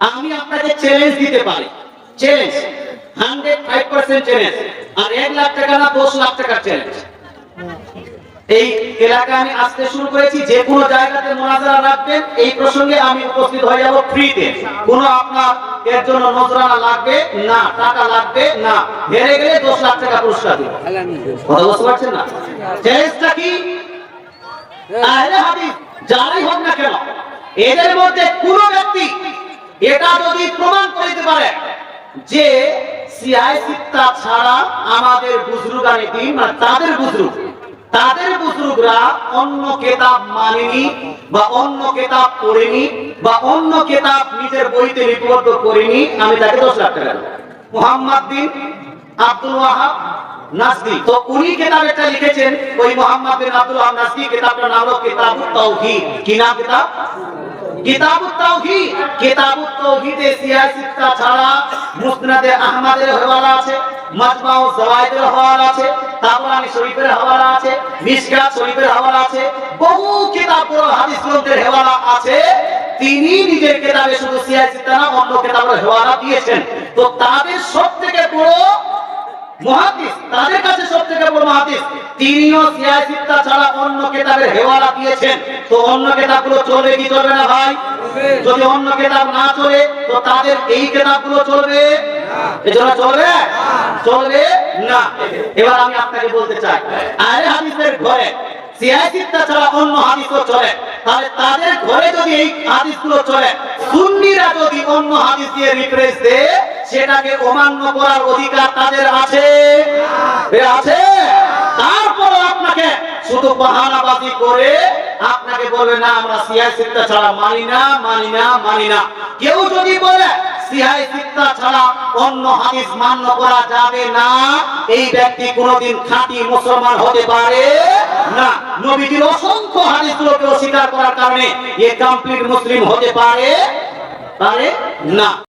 আমি আপনাকে চ্যালেঞ্জ দিতে পারি। Challenge hundred five percent challenge আর এক লাখ টাকা না, দশ লাখ টাকার চ্যালেঞ্জ এই এলাকায় আমি আসতে শুরু করেছি, যে কোনো জায়গাতে মোনাজারা রাখবেন। এই প্রসঙ্গে আমি উপস্থিত হয়ে যাব ফ্রিতে কোনো আপনার এর জন্য নজরানা লাগবে? না, টাকা লাগবে? না। হেরে গেলে দশ লাখ টাকা পুরস্কার দিব। কথা বুঝতে পারছেন না? চ্যালেঞ্জটা কি? আহলে হাদিস, যারাই হোক না কেন, এদের মধ্যে কোন ব্যক্তি এটা যদি প্রমাণ করিতে পারে যে ছাড়া আমাদের বুজরুগানি দিন মানে তাদের বুজরুগ, তাদের বুজরুগরা অন্য কেতাব মানেনি বা অন্য কেতাব পড়েনি বা অন্য কেতাব নিজের বইতে লিপিবদ্ধ করেনি, আমি তাকে দশ লাখ টাকা মোহাম্মদ বিন আব্দুল ওয়াহাব তো উনি কিতাব একটা লিখেছেন, ওই মোহাম্মদ বিন আব্দুল ওয়াহাব নাসদি কিতাবটার নাম হলো কিতাবুত তাওহীদ। কি নাম কিতাব? কিতাবুত তাওহীদ কিতাবুত আছে বহু হওয়ালা আছে। তিনি নিজের কিতাবে শুধু সিয়াসিতা না, অন্য কিতাবের হওয়ালা দিয়েছেন। তো তাদের বড় মহাদিস তাদের কাছে সবথেকে বড় মহাদিস তিনিও ছাড়া অন্য কেতাবের হেওয়ালা দিয়েছেন। তো অন্য কি না ভাই? যদি অন্য কেতাব না চলে, তো তাদের এই চলবে? আরে তাদের ঘরে যদি এই চলে অন্য দিয়ে সেটাকে অমান্য করার অধিকার তাদের আছে? আছে? শুধু বাহানাবাজি করে আপনাকে বলবে, না, আমরা সিয়াই সিত্তা ছাড়া মানি না মানি না মানি না। কেউ যদি বলে সিহাই সিত্তা ছাড়া অন্য হাদিস মান্য করা যাবে না, এই ব্যক্তি কোনোদিন খাঁটি মুসলমান হতে পারে না। নবীজির অসংখ্য হাদিসগুলোকে অস্বীকার করার কারণে এ কমপ্লিট মুসলিম হতে পারে পারে না।